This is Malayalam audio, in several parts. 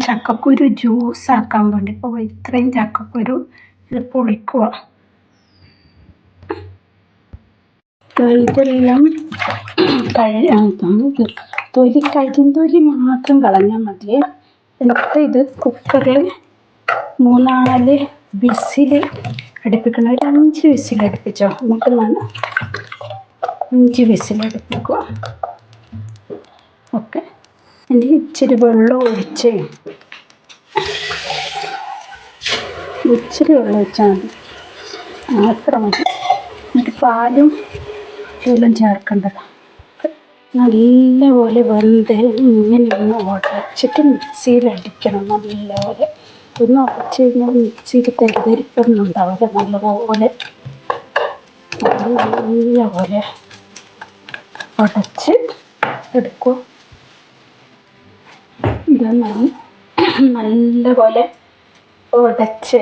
ചക്കക്കുരു ജ്യൂസ് ആക്കാൻ വേണ്ടി. ഇപ്പോൾ ഇത്രയും ചക്കക്കുരു ഇത് പൊളിക്കുക. ഇതെല്ലാം കഴി തൊലി കരിന്തൊലി മാത്രം കളഞ്ഞാൽ മതിയേ എന്നിട്ട് ഇത് കുക്കറിൽ മൂന്നാൽ വിസിൽ അടുപ്പിക്കണം. ഒരു അഞ്ച് വിസിൽ അടുപ്പിച്ചോ? നമുക്ക് അഞ്ച് വിസിൽ അടുപ്പിക്കുക. ഇനി ഇച്ചിരി വെള്ളം ഒഴിച്ച്. ഇച്ചിരി വെള്ളം ഒഴിച്ചാൽ മതി. മാത്രം മതി. എന്നിട്ട് പാലും എല്ലാം ചേർക്കേണ്ടത്. നല്ലപോലെ വെന്ത് ഇങ്ങനെ ഒന്ന് ഉടച്ചിട്ട് മിക്സിയിൽ അടിക്കണം നല്ലപോലെ. ഒന്ന് ഉടച്ച് കഴിഞ്ഞാൽ മിക്സിയിൽ തെരിതെരിപ്പൊന്നും ഉണ്ടാവില്ല നല്ലപോലെ. നല്ലപോലെ ഉടച്ച് എടുക്കും ഇത് നല്ലപോലെ ഉടച്ച്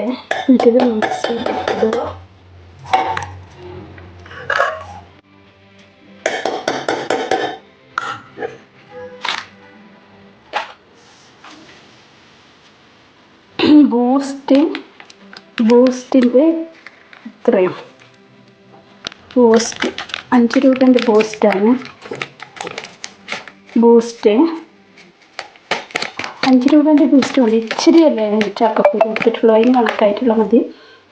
ഇത് മിക്സ് ഇടുക ബൂസ്റ്റ് ബൂസ്റ്റിന്റെ ഇത്രയും. ബൂസ്റ്റ് അഞ്ച് രൂപേന്റെ ബൂസ്റ്റാണ്. ബൂസ്റ്റ് അഞ്ച് രൂപേന്റെ ബൂസ്റ്റ് മതി ഇച്ചിരി അല്ലേ? ചക്കക്കുരു ഇട്ടിട്ടുള്ളൂ അതിന് കണക്കായിട്ടുള്ള മതി.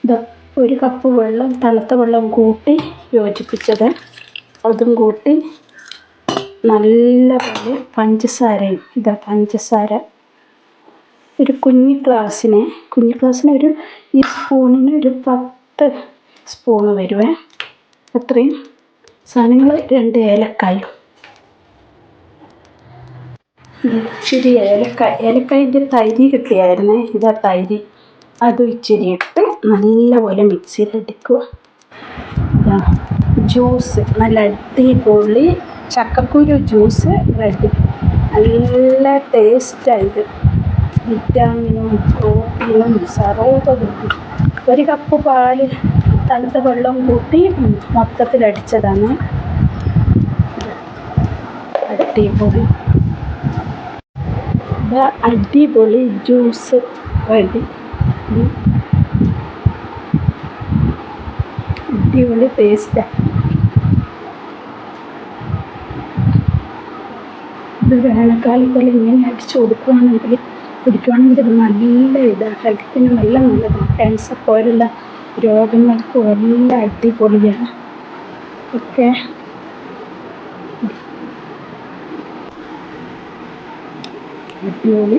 ഇത് ഒരു കപ്പ് വെള്ളം തണുത്ത വെള്ളം കൂട്ടി യോജിപ്പിച്ചത്. അതും കൂട്ടി നല്ലപോലെ പഞ്ചസാരയും ഇതാ പഞ്ചസാര. ഒരു കുഞ്ഞു ഗ്ലാസ്സിന് കുഞ്ഞു ഗ്ലാസ്സിന് ഒരു ഈ സ്പൂണിന് ഒരു പത്ത് സ്പൂണ് വരുവേ. അത്രയും സാധനങ്ങൾ രണ്ട് ഏലക്കായും. ഇച്ചിരി ഏലക്ക ഏലക്കായന്റെ തൈര് കിട്ടിയായിരുന്നേ. ഇതാ തൈര് അതും ഇച്ചിരി ഇട്ട് നല്ലപോലെ മിക്സിയിലടിക്കുക. ജ്യൂസ് നല്ല അടിപൊളി ചക്കക്കുരു ജ്യൂസ് റെഡി. നല്ല ടേസ്റ്റായത്. വിറ്റാമിനും പ്രോട്ടീനും സർവതും. ഒരു കപ്പ് പാൽ തണുത്ത വെള്ളം കൂട്ടി മൊത്തത്തിൽ അടിച്ചതാണ് അടിപൊളി അടിപൊളി ജ്യൂസ് റെഡി അടിപൊളി ടേസ്റ്റാണ് ഇത് വേനൽക്കാലത്തിൽ ഇങ്ങനെ അടിച്ചു കൊടുക്കുകയാണെങ്കിൽ കുടിക്കുകയാണെങ്കിൽ നല്ല ഇതാണ് ഹെൽത്തിനും നല്ല നല്ലതാണ്. ക്യാൻസർ പോലുള്ള രോഗങ്ങൾക്കും എല്ലാം അടിപൊളിയാണ്. ഓക്കെ. അടിപൊളി